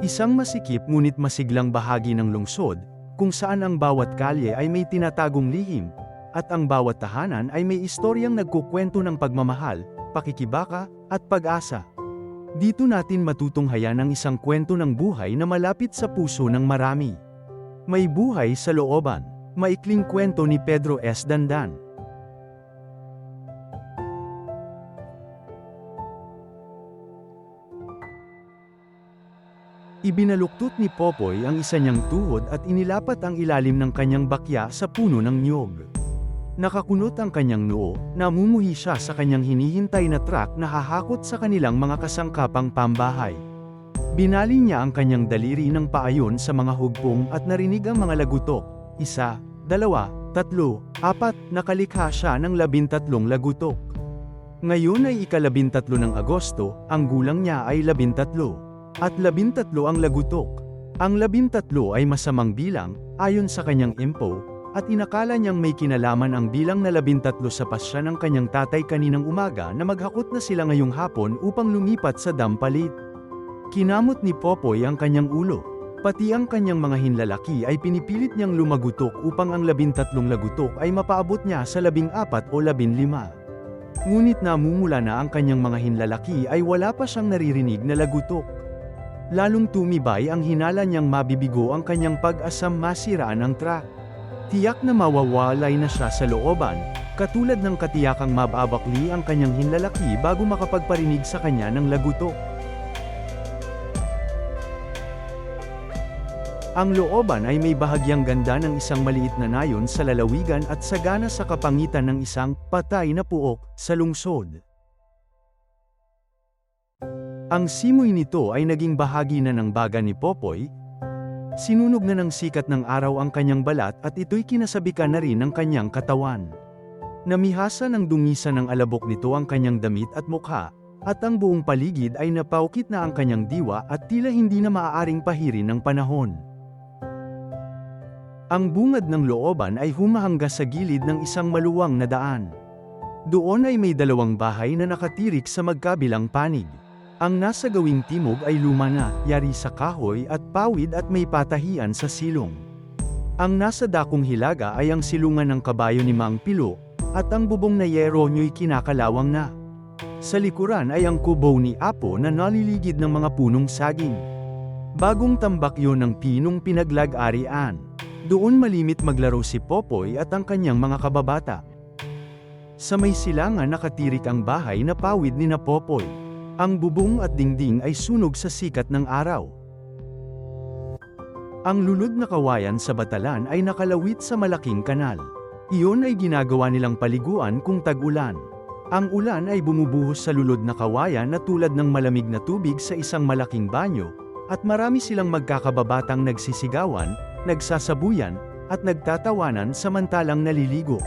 Isang masikip ngunit masiglang bahagi ng lungsod, kung saan ang bawat kalye ay may tinatagong lihim, at ang bawat tahanan ay may istoryang nagkukwento ng pagmamahal, pakikibaka, at pag-asa. Dito natin matutunghayan ang isang kwento ng buhay na malapit sa puso ng marami. May buhay sa looban. Maikling kwento ni Pedro S. Dandan. Ibinaluktot ni Popoy ang isa niyang tuhod at inilapat ang ilalim ng kanyang bakya sa puno ng niyog. Nakakunot ang kanyang noo, namumuhi siya sa kanyang hinihintay na truck na hahakot sa kanilang mga kasangkapang pambahay. Binali niya ang kanyang daliri ng paayon sa mga hugpong at narinig ang mga lagutok. Isa, dalawa, tatlo, apat, nakalikha siya ng labintatlong lagutok. Ngayon ay ikalabintatlo ng Agosto, ang gulang niya ay labintatlo. At labintatlo ang lagutok. Ang labintatlo ay masamang bilang, ayon sa kanyang impo, at inakala niyang may kinalaman ang bilang na labintatlo sa pasya ng kanyang tatay kaninang umaga na maghakot na sila ngayong hapon upang lumipat sa dampalit. Kinamot ni Popoy ang kanyang ulo. Pati ang kanyang mga hinlalaki ay pinipilit niyang lumagutok upang ang labintatlong lagutok ay mapaabot niya sa labing apat o labin lima. Ngunit namumula na ang kanyang mga hinlalaki ay wala pa siyang naririnig na lagutok. Lalong tumibay ang hinala niyang mabibigo ang kanyang pag-asam masiraan ang truck. Tiyak na mawawalay na siya sa looban, katulad ng katiyakang mababakli ang kanyang hinlalaki bago makapagparinig sa kanya ng lagutok. Ang looban ay may bahagyang ganda ng isang maliit na nayon sa lalawigan at sagana sa kapangitan ng isang patay na puok sa lungsod. Ang simoy nito ay naging bahagi na ng baga ni Popoy. Sinunog na ng sikat ng araw ang kanyang balat at ito'y kinasabikan na rin ng kanyang katawan. Namihasa ng dungisa ng alabok nito ang kanyang damit at mukha, at ang buong paligid ay napaukit na ang kanyang diwa at tila hindi na maaaring pahirin ng panahon. Ang bungad ng looban ay humahangga sa gilid ng isang maluwang na daan. Doon ay may dalawang bahay na nakatirik sa magkabilang panig. Ang nasa gawing timog ay luma na, yari sa kahoy at pawid at may patahian sa silong. Ang nasa dakong hilaga ay ang silungan ng kabayo ni Mang Pilo, at ang bubong na yero nyo'y kinakalawang na. Sa likuran ay ang kubo ni Apo na naliligid ng mga punong saging. Bagong tambak yon ng pinong pinaglag-arian. Doon malimit maglaro si Popoy at ang kanyang mga kababata. Sa may silangan nakatirik ang bahay na pawid ni na Popoy. Ang bubong at dingding ay sunog sa sikat ng araw. Ang lulod na kawayan sa batalan ay nakalawit sa malaking kanal. Iyon ay ginagawa nilang paliguan kung tag-ulan. Ang ulan ay bumubuhos sa lulod na kawayan na tulad ng malamig na tubig sa isang malaking banyo, at marami silang magkakababatang nagsisigawan, nagsasabuyan, at nagtatawanan samantalang naliligo.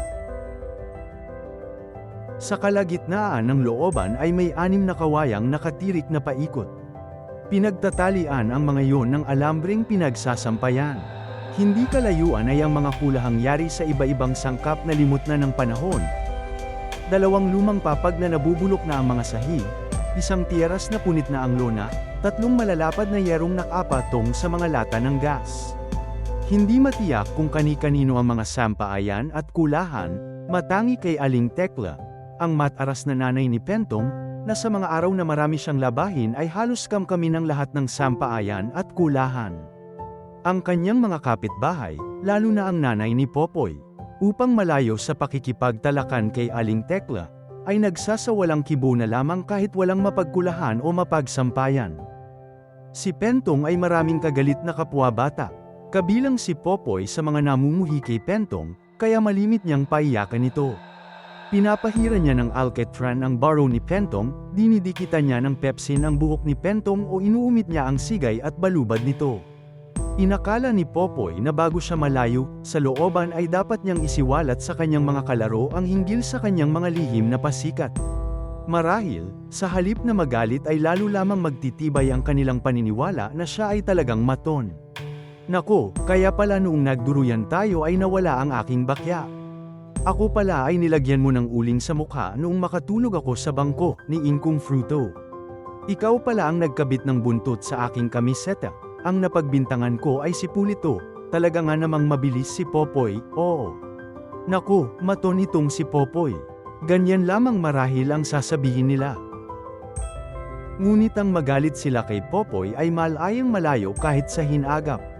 Sa kalagitnaan ng looban ay may anim na kawayang nakatirik na paikot. Pinagtatalian ang mga yon ng alambring pinagsasampayan. Hindi kalayuan ay ang mga kulahang yari sa iba-ibang sangkap na limot na ng panahon. Dalawang lumang papag na nabubulok na ang mga sahig, isang tieras na punit na ang lona, tatlong malalapad na yerong nakapatong sa mga lata ng gas. Hindi matiyak kung kani-kanino ang mga sampaayan at kulahan, matangi kay Aling Tekla, ang mataras na nanay ni Pentong, na sa mga araw na marami siyang labahin ay halos kamkami ng lahat ng sampaayan at kulahan. Ang kanyang mga kapitbahay, lalo na ang nanay ni Popoy, upang malayo sa pakikipagtalakan kay Aling Tekla, ay nagsasawalang kibo na lamang kahit walang mapagkulahan o mapagsampayan. Si Pentong ay maraming kagalit na kapwa bata, kabilang si Popoy sa mga namumuhi kay Pentong, kaya malimit niyang paiyakan ito. Pinapahira niya ng Alcatran ang barrow ni Pentong, dinidikitan niya ng Pepsin ang buhok ni Pentong o inuumit niya ang sigay at balubad nito. Inakala ni Popoy na bago siya malayo, sa looban ay dapat niyang isiwalat sa kanyang mga kalaro ang hinggil sa kanyang mga lihim na pasikat. Marahil, sa halip na magalit ay lalo lamang magtitibay ang kanilang paniniwala na siya ay talagang maton. Nako, kaya pala noong nagduruyan tayo ay nawala ang aking bakya. Ako pala ay nilagyan mo ng uling sa mukha noong makatulog ako sa bangko ni Ingkong Fruto. Ikaw pala ang nagkabit ng buntot sa aking kamiseta. Ang napagbintangan ko ay si Pulito, talaga nga namang mabilis si Popoy, oo. Naku, maton itong si Popoy. Ganyan lamang marahil ang sasabihin nila. Ngunit ang magalit sila kay Popoy ay malayang malayo kahit sa hinagap.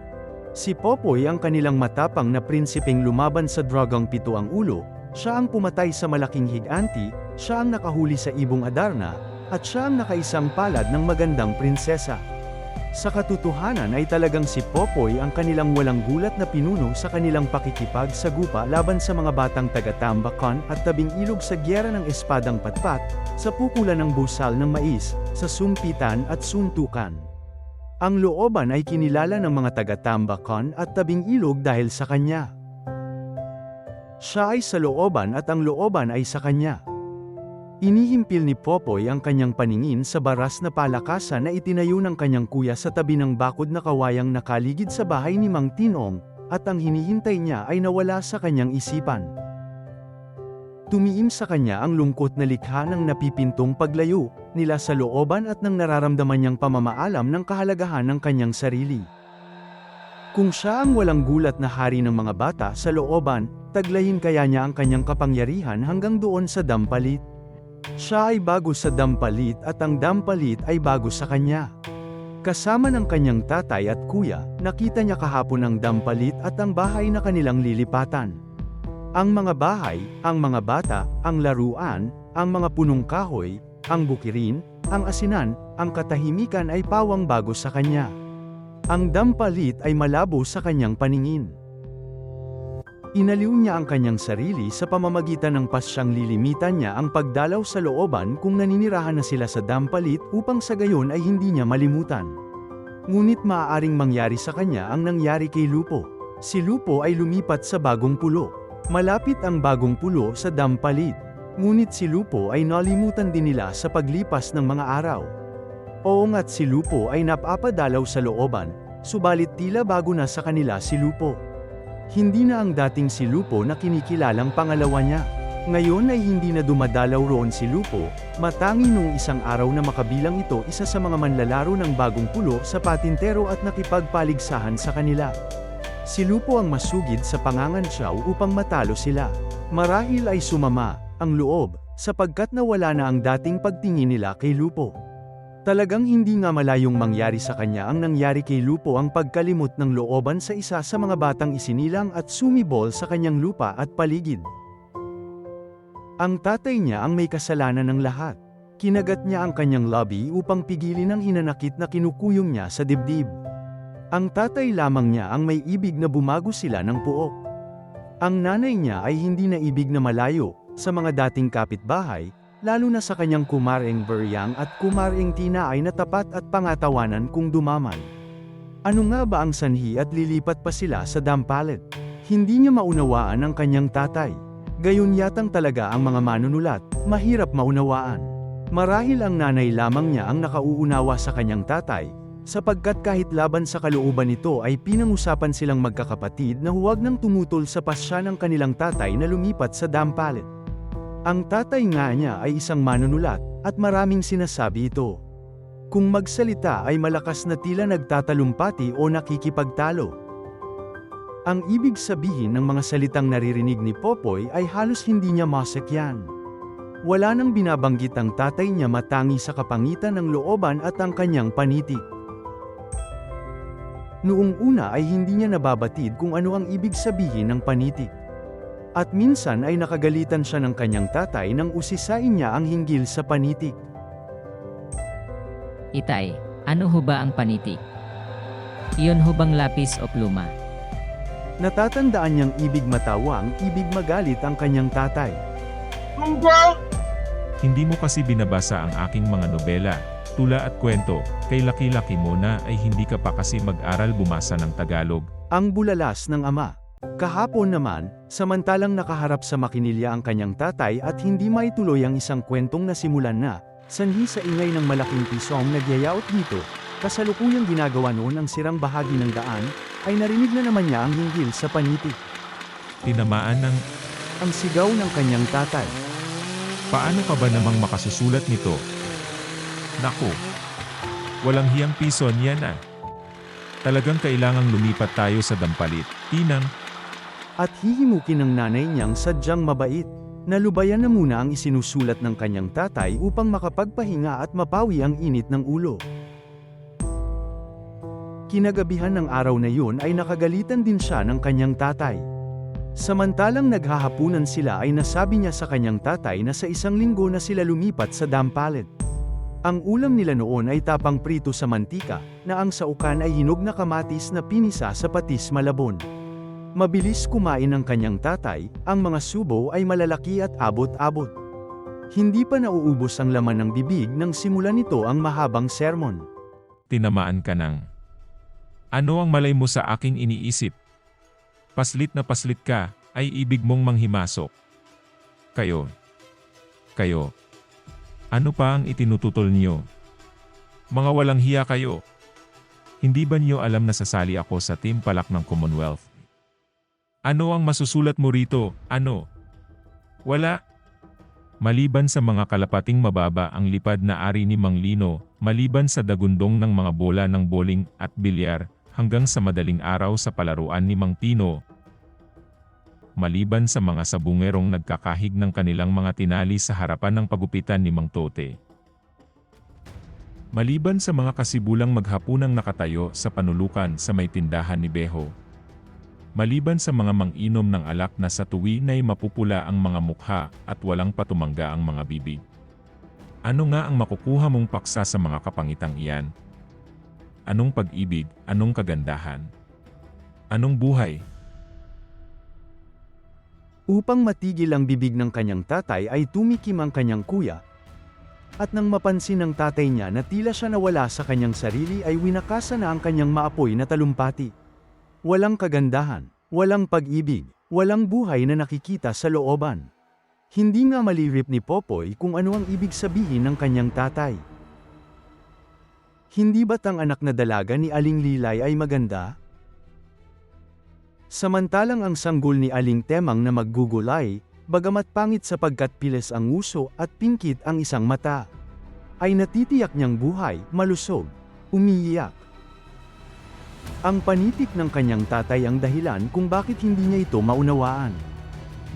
Si Popoy ang kanilang matapang na prinsipeng lumaban sa dragang pito ang ulo, siya ang pumatay sa malaking higanti, siya ang nakahuli sa ibong Adarna, at siya ang nakaisang palad ng magandang prinsesa. Sa katotohanan ay talagang si Popoy ang kanilang walang gulat na pinuno sa kanilang pakikipag sa gupa laban sa mga batang taga-Tambakan at tabing ilog sa gyera ng espadang patpat, sa pukulan ng busal ng mais, sa sumpitan at suntukan. Ang looban ay kinilala ng mga taga-Tambakan at tabing ilog dahil sa kanya. Siya ay sa looban at ang looban ay sa kanya. Inihimpil ni Popoy ang kanyang paningin sa baras na palakasan na itinayo ng kanyang kuya sa tabi ng bakod na kawayang nakaligid sa bahay ni Mang Tinong, at ang hinihintay niya ay nawala sa kanyang isipan. Tumiim sa kanya ang lungkot na likha ng napipintong paglayo, nila sa looban at nang nararamdaman niyang pamamaalam ng kahalagahan ng kanyang sarili. Kung siya ang walang gulat na hari ng mga bata sa looban, taglayin kaya niya ang kanyang kapangyarihan hanggang doon sa dampalit. Siya ay bago sa dampalit at ang dampalit ay bago sa kanya. Kasama ng kanyang tatay at kuya, nakita niya kahapon ang dampalit at ang bahay na kanilang lilipatan. Ang mga bahay, ang mga bata, ang laruan, ang mga punong kahoy, ang bukirin, ang asinan, ang katahimikan ay pawang bago sa kanya. Ang dampalit ay malabo sa kanyang paningin. Inaliw niya ang kanyang sarili sa pamamagitan ng pasyang lilimitan niya ang pagdalaw sa looban kung naninirahan na sila sa dampalit upang sa gayon ay hindi niya malimutan. Ngunit maaaring mangyari sa kanya ang nangyari kay Lupo. Si Lupo ay lumipat sa bagong pulo. Malapit ang bagong pulo sa dampalit. Ngunit si Lupo ay nalimutan din nila sa paglipas ng mga araw. Oo nga't si Lupo ay napapadalaw sa looban, subalit tila bago na sa kanila si Lupo. Hindi na ang dating si Lupo na kinikilalang pangalawa niya. Ngayon ay hindi na dumadalaw roon si Lupo, matangi nung isang araw na makabilang ito isa sa mga manlalaro ng bagong pulo sa patintero at nakipagpaligsahan sa kanila. Si Lupo ang masugid sa pangangansyaw upang matalo sila. Marahil ay sumama, ang loob, sapagkat nawala na ang dating pagtingin nila kay Lupo. Talagang hindi nga malayong mangyari sa kanya ang nangyari kay Lupo ang pagkalimot ng looban sa isa sa mga batang isinilang at sumibol sa kanyang lupa at paligid. Ang tatay niya ang may kasalanan ng lahat. Kinagat niya ang kanyang lobby upang pigilin ang hinanakit na kinukuyong niya sa dibdib. Ang tatay lamang niya ang may ibig na bumago sila ng puok. Ang nanay niya ay hindi na ibig na malayo, sa mga dating kapitbahay, lalo na sa kanyang kumaring Beryang at kumaring Tina ay natapat at pangatawanan kung dumaman. Ano nga ba ang sanhi at lilipat pa sila sa dampalet? Hindi niya maunawaan ang kanyang tatay. Gayon yatang talaga ang mga manunulat, mahirap maunawaan. Marahil ang nanay lamang niya ang nakauunawa sa kanyang tatay, sapagkat kahit laban sa kalooban nito ay pinangusapan silang magkakapatid na huwag nang tumutol sa pasya ng kanilang tatay na lumipat sa dampalet. Ang tatay nga niya ay isang manunulat, at maraming sinasabi ito. Kung magsalita ay malakas na tila nagtatalumpati o nakikipagtalo. Ang ibig sabihin ng mga salitang naririnig ni Popoy ay halos hindi niya masakyan. Wala nang binabanggit ang tatay niya matangi sa kapangitan ng looban at ang kanyang panitik. Noong una ay hindi niya nababatid kung ano ang ibig sabihin ng panitik. At minsan ay nakagalitan siya ng kanyang tatay nang usisain niya ang hinggil sa panitik. Itay, ano ho ba ang panitik? Iyon ho bang lapis o pluma? Natatandaan niyang ibig matawang, ibig magalit ang kanyang tatay. Hindi mo kasi binabasa ang aking mga nobela, tula at kwento, kay laki-laki mo na ay hindi ka pa kasi mag-aral bumasa ng Tagalog. Ang bulalas ng ama. Kahapon naman, samantalang nakaharap sa makinilya ang kanyang tatay at hindi maituloy ang isang kwentong nasimulan na, sanhi sa ingay ng malaking pisong nagyayaot dito, kasalukuyang ginagawa noon ang sirang bahagi ng daan, ay narinig na naman niya ang hinggil sa panitik. Tinamaan ng, Ang sigaw ng kanyang tatay. paano ka ba namang makasusulat nito? Naku, Walang hiyang piso niyan ah. Talagang kailangang lumipat tayo sa dampalit. Tinang, At hihimukin ng nanay niyang sadyang mabait. Nalubayan na muna ang isinusulat ng kanyang tatay upang makapagpahinga at mapawi ang init ng ulo. Kinagabihan ng araw na yun ay nakagalitan din siya ng kanyang tatay. Samantalang naghahapunan sila ay nasabi niya sa kanyang tatay na sa isang linggo na sila lumipat sa dampalit. Ang ulam nila noon ay tapang prito sa mantika, na ang saukan ay hinog na kamatis na pinisa sa patis malabon. Mabilis kumain ng kanyang tatay, ang mga subo ay malalaki at abot-abot. Hindi pa nauubos ang laman ng bibig nang simulan nito ang mahabang sermon. tinamaan ka ng. Ano ang malay mo sa aking iniisip? Paslit na paslit ka, ay ibig mong manghimasok. Kayo. Kayo. Ano pa ang itinututol niyo? Mga walang hiya kayo. Hindi ba niyo alam na sasali ako sa team palak ng Commonwealth? Ano ang masusulat mo rito? Ano? Wala. Maliban sa mga kalapating mababa ang lipad na ari ni Mang Lino, maliban sa dagundong ng mga bola ng bowling at bilyar, hanggang sa madaling araw sa palaruan ni Mang Tino. Maliban sa mga sabungerong nagkakahig ng kanilang mga tinali sa harapan ng pagupitan ni Mang Tote. Maliban sa mga kasibulang maghapunang nakatayo sa panulukan sa may tindahan ni Beho. Maliban sa mga mang-inom ng alak na sa tuwi na'y mapupula ang mga mukha at walang patumangga ang mga bibig. Ano nga ang makukuha mong paksa sa mga kapangitang iyan? Anong pag-ibig, anong kagandahan? Anong buhay? Upang matigil ang bibig ng kanyang tatay ay tumikim ang kanyang kuya. At nang mapansin ng tatay niya na tila siya nawala sa kanyang sarili ay winakasan na ang kanyang maapoy na talumpati. Walang kagandahan, walang pag-ibig, walang buhay na nakikita sa looban. Hindi nga malirip ni Popoy kung ano ang ibig sabihin ng kanyang tatay. Hindi ba't ang anak na dalaga ni Aling Lilay ay maganda? Samantalang ang sanggol ni Aling Temang na maggugulay, bagamat pangit sapagkat piles ang uso at pingkit ang isang mata, ay natitiyak niyang buhay, malusog, umiiyak. Ang panitik ng kanyang tatay ang dahilan kung bakit hindi niya ito maunawaan.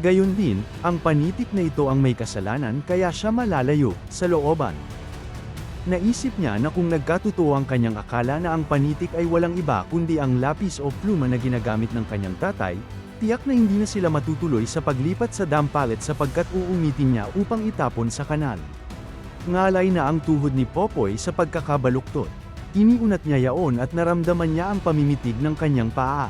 Gayon din, ang panitik na ito ang may kasalanan kaya siya malalayo sa looban. Naisip niya na kung nagkatotoo ang kanyang akala na ang panitik ay walang iba kundi ang lapis o pluma na ginagamit ng kanyang tatay, tiyak na hindi na sila matutuloy sa paglipat sa dampalet sapagkat uumitin niya upang itapon sa kanal. Ngalay na ang tuhod ni Popoy sa pagkakabaluktot. Iniunat niya yaon at naramdaman niya ang pamimitig ng kanyang paa.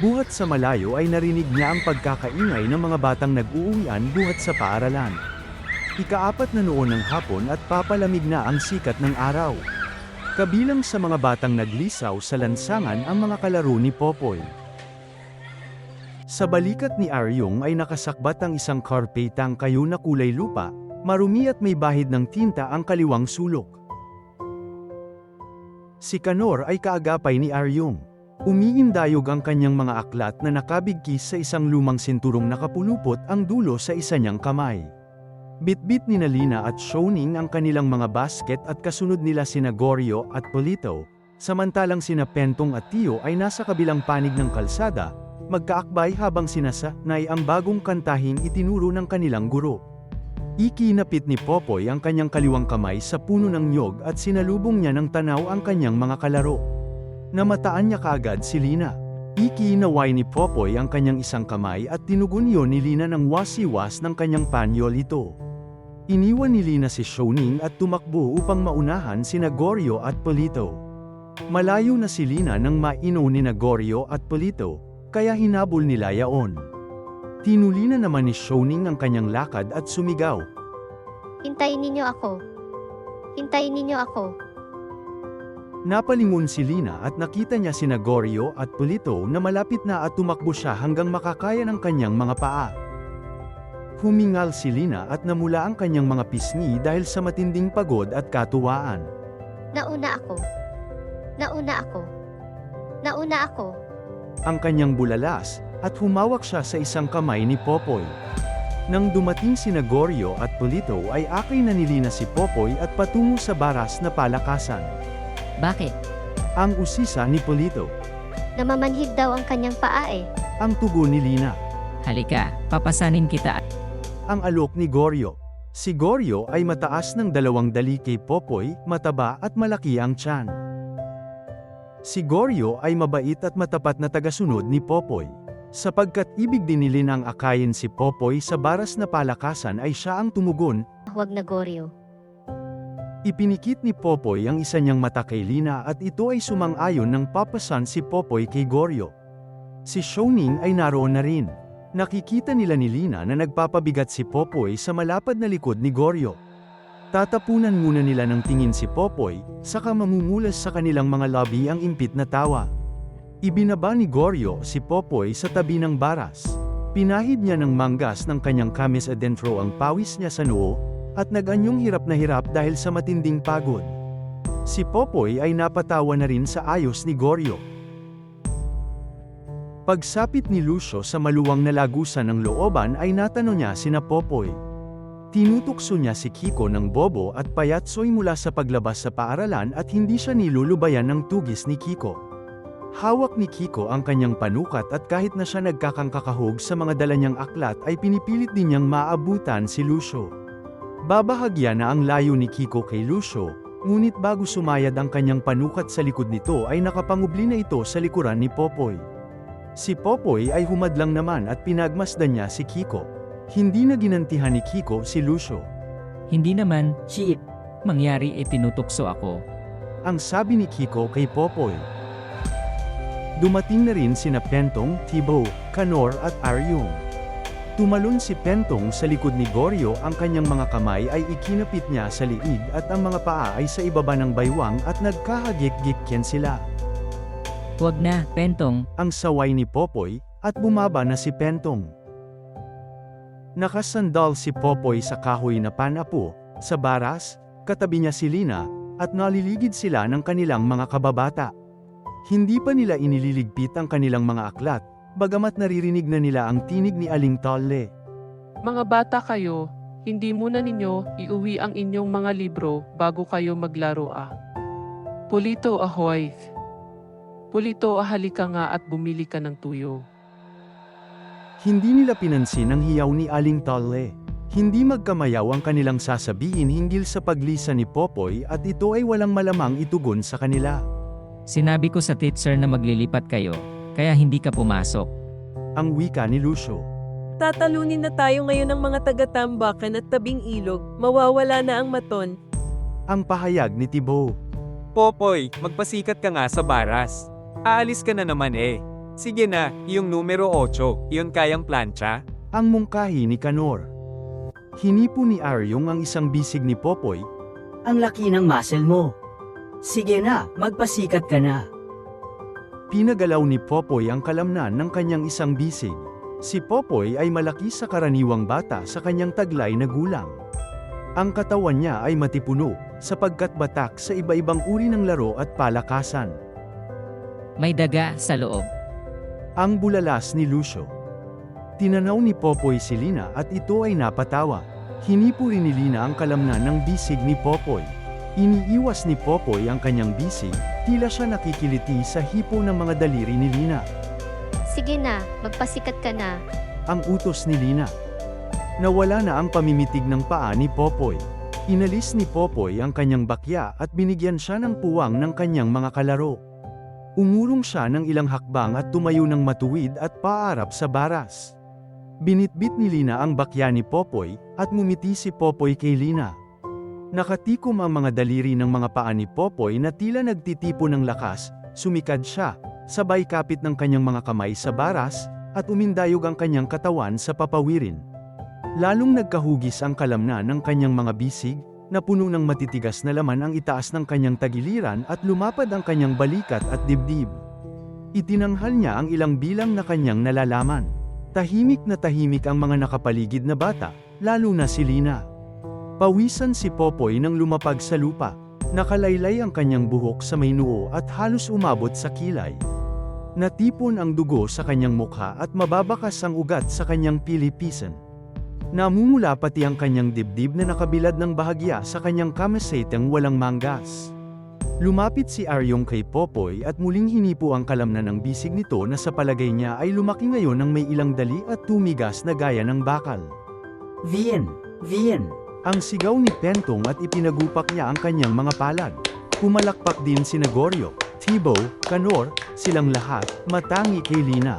Buhat sa malayo ay narinig niya ang pagkakaingay ng mga batang nag-uuwian buhat sa paaralan. Ikaapat na noon ng hapon at papalamig na ang sikat ng araw. Kabilang sa mga batang naglisaw sa lansangan ang mga kalaro ni Popoy. Sa balikat ni Aryong ay nakasakbat ang isang karpetang kayo na kulay lupa, marumi at may bahid ng tinta ang kaliwang sulok. Si Kanor ay kaagapay ni Aryong. Umiindayog ang kanyang mga aklat na nakabigkis sa isang lumang sinturong nakapulupot ang dulo sa isa niyang kamay. Bitbit ni Nalina at Shoning ang kanilang mga basket at kasunod nila sina Gorio at Polito, samantalang sina Pentong at Tio ay nasa kabilang panig ng kalsada, magkaakbay habang sinasa na ang bagong kantahing itinuro ng kanilang guro. Ikinapit ni Popoy ang kanyang kaliwang kamay sa puno ng nyog at sinalubong niya ng tanaw ang kanyang mga kalaro. Namataan niya kaagad si Lina. Ikinaway ni Popoy ang kanyang isang kamay at tinugon ni Lina ng wasiwas ng kanyang panyol ito. Iniwan ni Lina si Shoning at tumakbo upang maunahan sina Gorio at Polito. Malayo na si Lina nang maino ni na Gorio at Polito, kaya hinabol nila yaon. Tinulina naman ni Shoning ang kanyang lakad at sumigaw. Hintayin ninyo ako. Hintayin ninyo ako. Napalingon si Lina at nakita niya sina Gorio at Polito na malapit na at tumakbo siya hanggang makakaya ng kanyang mga paa. Humingal si Lina at namula ang kanyang mga pisngi dahil sa matinding pagod at katuwaan. Nauna ako. Nauna ako. Nauna ako. Ang kanyang bulalas, at humawak siya sa isang kamay ni Popoy. Nang dumating si Nagorio at Polito ay akay na ni Lina si Popoy at patungo sa baras na palakasan. Bakit? Ang usisa ni Polito, Namamanhid daw ang kanyang paa eh. ang tugon ni Lina, Halika, papasanin kita. Ang alok ni Goryo. Si Goryo ay mataas ng dalawang dali kay Popoy, mataba at malaki ang tiyan. Si Goryo ay mabait at matapat na tagasunod ni Popoy. Sapagkat ibig din ni Lina ang akayin si Popoy sa baras na palakasan ay siya ang tumugon, Huwag na Goryo. Ipinikit ni Popoy ang isa niyang mata kay Lina at ito ay sumang-ayon ng papasan si Popoy kay Goryo. Si Shoning ay naroon na rin. Nakikita nila ni Lina na nagpapabigat si Popoy sa malapad na likod ni Goryo. Tatapunan muna nila ng tingin si Popoy, saka mamumulas sa kanilang mga labi ang impit na tawa. Ibinaba ni Goryo si Popoy sa tabi ng baras. Pinahid niya ng manggas ng kanyang kamis adentro ang pawis niya sa noo, at nag-anyong hirap na hirap dahil sa matinding pagod. Si Popoy ay napatawa na rin sa ayos ni Goryo. Pagsapit ni Lucio sa maluwang na lagusan ng looban ay natanong niya sina Popoy. Tinutukso niya si Kiko ng bobo at payatsoy mula sa paglabas sa paaralan at hindi siya nilulubayan ng tugis ni Kiko. Hawak ni Kiko ang kanyang panukat at kahit na siya nagkakangkakahog sa mga dala niyang aklat ay pinipilit din niyang maabutan si Lucio. Babahagya na ang layo ni Kiko kay Lucio, ngunit bago sumayad ang kanyang panukat sa likod nito ay nakapangubli na ito sa likuran ni Popoy. Si Popoy ay humadlang naman at pinagmasdan niya si Kiko. Hindi na ginantihan ni Kiko si Lucio. Hindi naman, shit. Mangyari e tinutukso ako. Ang sabi ni Kiko kay Popoy. Dumating na rin sina Pentong, Tibo, Kanor at Aryong. Tumalon si Pentong sa likod ni Goryo ang kanyang mga kamay ay ikinapit niya sa liig at ang mga paa ay sa ibaba ng baywang at nagkahagik-gikyan sila. Huwag na, Pentong. Ang saway ni Popoy, at bumaba na si Pentong. Nakasandal si Popoy sa kahoy na panapo, sa baras, katabi niya si Lina, at naliligid sila ng kanilang mga kababata. Hindi pa nila inililigpit ang kanilang mga aklat, bagamat naririnig na nila ang tinig ni Aling Tolle. Mga bata kayo, hindi muna ninyo iuwi ang inyong mga libro bago kayo maglaro ah. Pulito ahoy. Pulito ahalika nga at bumili ka ng tuyo. Hindi nila pinansin ang hiyaw ni Aling Tolle. Hindi magkamayaw ang kanilang sasabihin hinggil sa paglisa ni Popoy at ito ay walang malamang itugon sa kanila. Sinabi ko sa teacher na maglilipat kayo, kaya hindi ka pumasok. Ang wika ni Lucio. Tatalunin na tayo ngayon ng mga taga-tambakan at tabing ilog, mawawala na ang maton. Ang pahayag ni Tibo. Popoy, magpasikat ka nga sa baras. Aalis ka na naman eh. Sige na, yung numero 8, yun kayang plancha? Ang mungkahi ni Kanor. Hinipo ni Aryong ang isang bisig ni Popoy, Ang laki ng muscle mo. Sige na, magpasikat ka na. pinagalaw ni Popoy ang kalamnan ng kanyang isang bisig. Si Popoy ay malaki sa karaniwang bata sa kanyang taglay na gulang. Ang katawan niya ay matipuno, sapagkat batak sa iba-ibang uri ng laro at palakasan. May daga sa loob. Ang bulalas ni Lucio. Tinanaw ni Popoy si Lina at ito ay napatawa. Hinipo rin ni Lina ang kalamnan ng bisig ni Popoy. Iniiwas ni Popoy ang kanyang bisig, tila siya nakikiliti sa hipo ng mga daliri ni Lina. Sige na, magpasikat ka na. Ang utos ni Lina. Nawala na ang pamimitig ng paa ni Popoy. Inalis ni Popoy ang kanyang bakya at binigyan siya ng puwang ng kanyang mga kalaro. Umurong siya ng ilang hakbang at tumayo ng matuwid at paarap sa baras. Binitbit ni Lina ang bakya ni Popoy at ngumiti si Popoy kay Lina. Nakatikom ang mga daliri ng mga paa ni Popoy na tila nagtitipo ng lakas, sumikad siya, sabay kapit ng kanyang mga kamay sa baras, at umindayog ang kanyang katawan sa papawirin. Lalong nagkahugis ang kalamnan ng kanyang mga bisig, na puno ng matitigas na laman ang itaas ng kanyang tagiliran at lumapad ang kanyang balikat at dibdib. Itinanghal niya ang ilang bilang na kanyang nalalaman. Tahimik na tahimik ang mga nakapaligid na bata, lalo na si Lina. Pawisan si Popoy nang lumapag sa lupa. Nakalaylay ang kanyang buhok sa may noo at halos umabot sa kilay. Natipon ang dugo sa kanyang mukha at mababakas ang ugat sa kanyang pilipisan. Namumula pati ang kanyang dibdib na nakabilad ng bahagya sa kanyang kamasetang walang manggas. Lumapit si Aryong kay Popoy at muling hinipo ang kalamnan ng bisig nito na sa palagay niya ay lumaki ngayon ng may ilang dali at tumigas na gaya ng bakal. Vien, Vien. Ang sigaw ni Pentong at ipinagupak niya ang kanyang mga palad. Pumalakpak din si Nagorio, Tibo, Kanor, silang lahat, matangi kay Lina.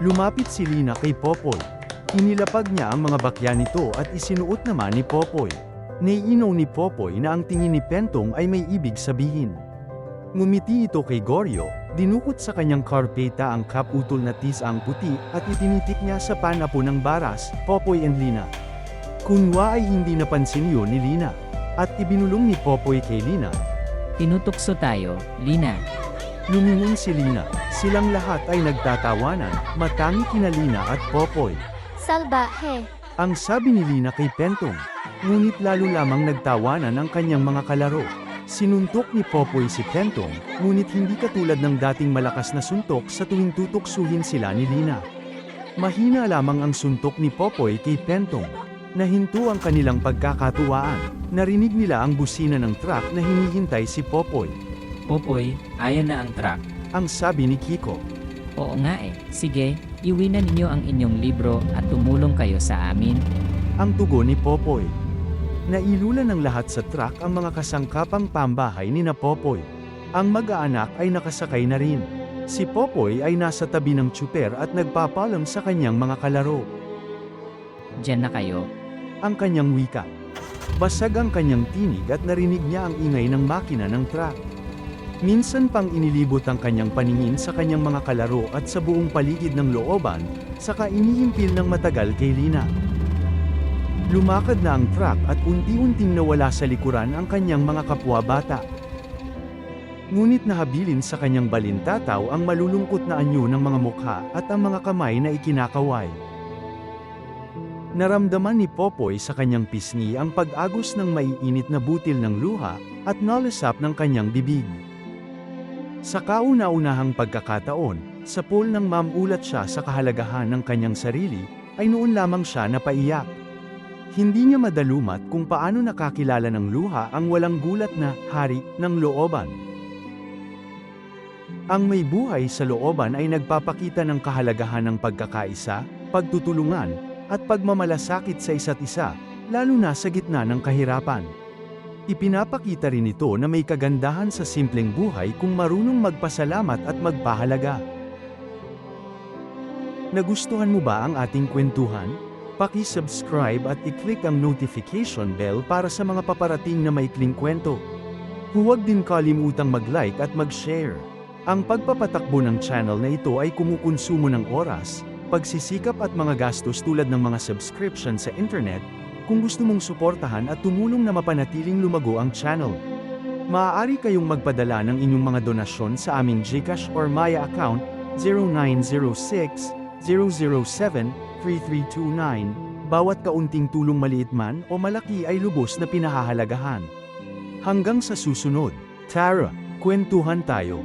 Lumapit si Lina kay Popoy. Inilapag niya ang mga bakya nito at isinuot naman ni Popoy. Naiinaw ni Popoy na ang tingin ni Pentong ay may ibig sabihin. Ngumiti ito kay Goryo, dinukot sa kanyang karpeta ang kaputol na tisang puti at itinitik niya sa panapo ng baras, Popoy and Lina. Kunwa ay hindi napansin yun ni Lina. At ibinulong ni Popoy kay Lina. Tinutukso tayo, Lina. Lumingon si Lina. Silang lahat ay nagtatawanan, matangi kina Lina at Popoy. Salbahe. Ang sabi ni Lina kay Pentong. Ngunit lalo lamang nagtawanan ang kanyang mga kalaro. Sinuntok ni Popoy si Pentong, ngunit hindi katulad ng dating malakas na suntok sa tuwing tutuksuhin sila ni Lina. Mahina lamang ang suntok ni Popoy kay Pentong. Nahinto ang kanilang pagkakatuwaan. Narinig nila ang busina ng truck na hinihintay si Popoy. Popoy, ayan na ang truck. Ang sabi ni Kiko. Oo nga eh. Sige, iwi na ninyo ang inyong libro at tumulong kayo sa amin. Ang tugon ni Popoy. Nailula ng lahat sa truck ang mga kasangkapang pambahay ni na Popoy. Ang mag-aanak ay nakasakay na rin. Si Popoy ay nasa tabi ng tsuper at nagpapalam sa kanyang mga kalaro. Diyan na kayo. Ang kanyang wika. Basag ang kanyang tinig at narinig niya ang ingay ng makina ng truck. Minsan pang inilibot ang kanyang paningin sa kanyang mga kalaro at sa buong paligid ng looban, saka iniimpil ng matagal kay Lina. Lumakad na ang truck at unti-unting nawala sa likuran ang kanyang mga kapwa bata. Ngunit nahabilin sa kanyang balintataw ang malulungkot na anyo ng mga mukha at ang mga kamay na ikinakaway. Naramdaman ni Popoy sa kanyang pisngi ang pag-agos ng maiinit na butil ng luha at nalasap ng kanyang bibig. Sa kauna-unahang pagkakataon, sa pool ng mamulat siya sa kahalagahan ng kanyang sarili, ay noon lamang siya napaiyak. Hindi niya madalumat kung paano nakakilala ng luha ang walang gulat na hari ng looban. Ang may buhay sa looban ay nagpapakita ng kahalagahan ng pagkakaisa, pagtutulungan, at pagmamalasakit sa isa't isa, lalo na sa gitna ng kahirapan. Ipinapakita rin ito na may kagandahan sa simpleng buhay kung marunong magpasalamat at magpahalaga. Nagustuhan mo ba ang ating kwentuhan? Paki-subscribe at i-click ang notification bell para sa mga paparating na maikling kwento. Huwag din kalimutang mag-like at mag-share. Ang pagpapatakbo ng channel na ito ay kumukonsumo ng oras, pagsisikap at mga gastos tulad ng mga subscription sa internet, kung gusto mong suportahan at tumulong na mapanatiling lumago ang channel. Maaari kayong magpadala ng inyong mga donasyon sa aming GCash or Maya account 0906 007 3329. Bawat kaunting tulong maliit man o malaki ay lubos na pinahahalagahan. Hanggang sa susunod, Tara, kwentuhan tayo.